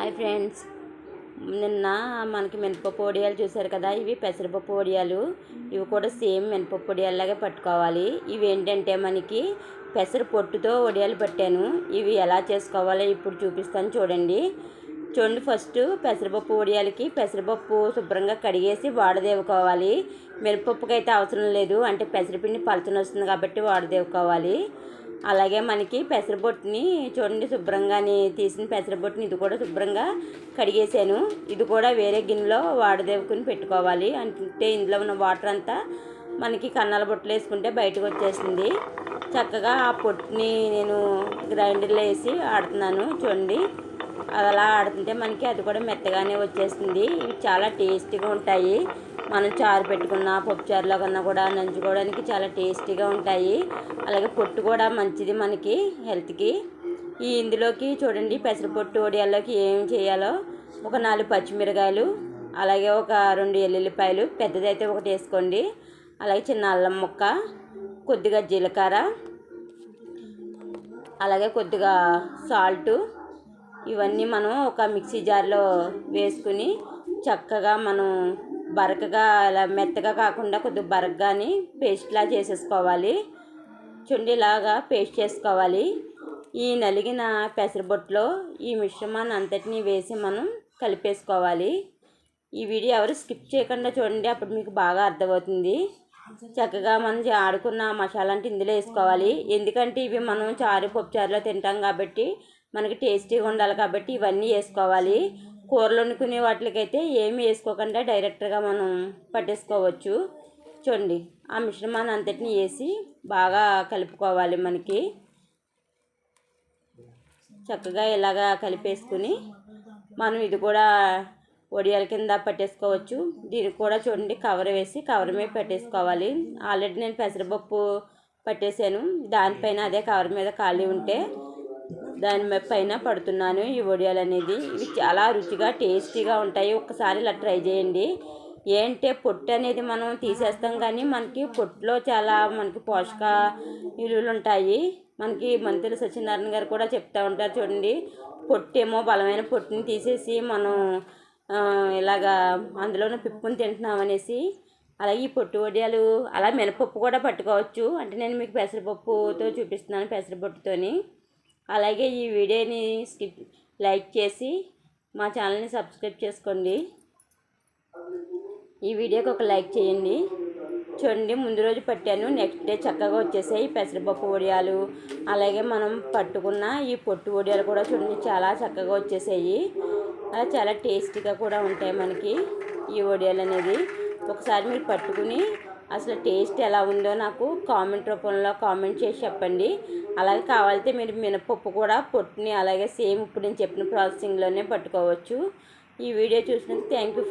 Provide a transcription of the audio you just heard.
Hi friends. నిన్న మనకి మినపప్పు వడియాలు చూసారు కదా ఇవి పెసరపప్పు వడియాలు. ఇవి కూడా సేమ్ మినపప్పు వడియాల్లాగే పట్టుకోవాలి. ఇవి ఏంటంటే మనకి పెసర పొట్టుతో వడియాలు పట్టాను. ఇవి ఎలా చేసుకోవాలో ఇప్పుడు చూపిస్తాను చూడండి. చూడండి ఫస్ట్ పెసరపప్పు వడియాలకి పెసరపప్పు శుభ్రంగా కడిగేసి వాడదేవుకోవాలి. మినపప్పుకి అయితే అవసరం లేదు అంటే పెసరపిండి పలచన వస్తుంది కాబట్టి వాడదేవుకోవాలి. అలాగే మనకి పెసరబొట్టుని చూడండి శుభ్రంగానే తీసిన పెసరబొట్టుని ఇది కూడా శుభ్రంగా కడిగేసాను ఇది కూడా వేరే గిన్నెలో వాడదేవుకుని పెట్టుకోవాలి. అంటే ఇందులో ఉన్న వాటర్ అంతా మనకి కన్నాల బొట్టలు వేసుకుంటే బయటకు వచ్చేసింది. చక్కగా ఆ పొట్టుని నేను గ్రైండర్లో వేసి ఆడుతున్నాను. చూడండి అలా ఆడుతుంటే మనకి అది కూడా మెత్తగానే వచ్చేస్తుంది. ఇవి చాలా టేస్టీగా ఉంటాయి. మనం చారు పెట్టుకున్న పప్పు చారులో కన్నా కూడా నంచుకోవడానికి చాలా టేస్టీగా ఉంటాయి. అలాగే పొట్టు కూడా మంచిది మనకి హెల్త్కి. ఈ ఇందులోకి చూడండి పెసరపొట్టు వడియాల్లోకి ఏం చేయాలో. ఒక నాలుగు పచ్చిమిరకాయలు అలాగే ఒక రెండు ఎల్లుల్లిపాయలు పెద్దదైతే ఒకటి వేసుకోండి. అలాగే చిన్న అల్లం ముక్క కొద్దిగా జీలకర్ర అలాగే కొద్దిగా సాల్టు. ఇవన్నీ మనం ఒక మిక్సీ జార్లో వేసుకుని చక్కగా మనం బరకగా అలా మెత్తగా కాకుండా కొద్దిగా బరకగాని పేస్ట్లా చేసేసుకోవాలి. చుండిలాగా పేస్ట్ చేసుకోవాలి. ఈ నలిగిన పెసరబొట్టులో ఈ మిశ్రమాన్ని అంతటినీ వేసి మనం కలిపేసుకోవాలి. ఈ వీడియో ఎవరు స్కిప్ చేయకుండా చూడండి అప్పుడు మీకు బాగా అర్థమవుతుంది. చక్కగా మనం ఆడుకున్న మసాలా అంటే ఇందులో వేసుకోవాలి. ఎందుకంటే ఇవి మనం చారు పప్పు చారులో తింటాం కాబట్టి మనకి టేస్టీగా ఉండాలి కాబట్టి ఇవన్నీ వేసుకోవాలి. కూరలు వండుకునే వాటికైతే ఏమి వేసుకోకుండా డైరెక్ట్గా మనం పట్టేసుకోవచ్చు. చూడండి ఆ మిశ్రమాన్ని అంతటిని వేసి బాగా కలుపుకోవాలి మనకి. చక్కగా ఇలాగా కలిపేసుకుని మనం ఇది కూడా వడియాల కింద పట్టేసుకోవచ్చు. దీనికి కూడా చూడండి కవర్ వేసి కవర్ మీద పెట్టేసుకోవాలి. ఆల్రెడీ నేను పెసరపప్పు పట్టేశాను దానిపైన అదే కవర్ మీద ఖాళీ ఉంటే దాని పైన పడుతున్నాను. ఈ వడియాలు అనేది ఇవి చాలా రుచిగా టేస్టీగా ఉంటాయి. ఒకసారి ఇలా ట్రై చేయండి. ఏంటే పొట్టు అనేది మనం తీసేస్తాం కానీ మనకి పొట్టులో చాలా మనకి పోషక విలువలు ఉంటాయి. మనకి మంత్రి సత్యనారాయణ గారు కూడా చెప్తూ ఉంటారు చూడండి. పొట్టేమో బలమైన పొట్టుని తీసేసి మనం ఇలాగా అందులోనే పిప్పుని తింటున్నాం అనేసి అలాగే ఈ పొట్టు వడియాలు అలా మినపప్పు కూడా పట్టుకోవచ్చు. అంటే నేను మీకు పెసరపప్పుతో చూపిస్తున్నాను పెసరపొట్టుతోని అలాగే ఈ వీడియోని స్కిప్ లైక్ చేసి మా ఛానల్ని సబ్స్క్రైబ్ చేసుకోండి. ఈ వీడియోకి ఒక లైక్ చేయండి. చూడండి ముందు రోజు పట్టాను. నెక్స్ట్ డే చక్కగా వచ్చేసాయి. పెసరపప్పు వడియాలు అలాగే మనం పట్టుకున్న ఈ పొట్టు వడియాలు కూడా చూడండి చాలా చక్కగా వచ్చేసాయి. అలా చాలా టేస్టీగా కూడా ఉంటాయి మనకి ఈ వడియాలు అనేది ఒకసారి మీరు పట్టుకుని అసలు టేస్ట్ ఎలా ఉందో నాకు కామెంట్ రూపంలో కామెంట్ చేసి చెప్పండి. అలాగే కావాలితే మీరు మినపప్పు కూడా పొట్టుని అలాగే సేమ్ ఇప్పుడు నేను చెప్పిన ప్రాసెసింగ్లోనే పట్టుకోవచ్చు. ఈ వీడియో చూసినందుకు థ్యాంక్ యూ ఫర్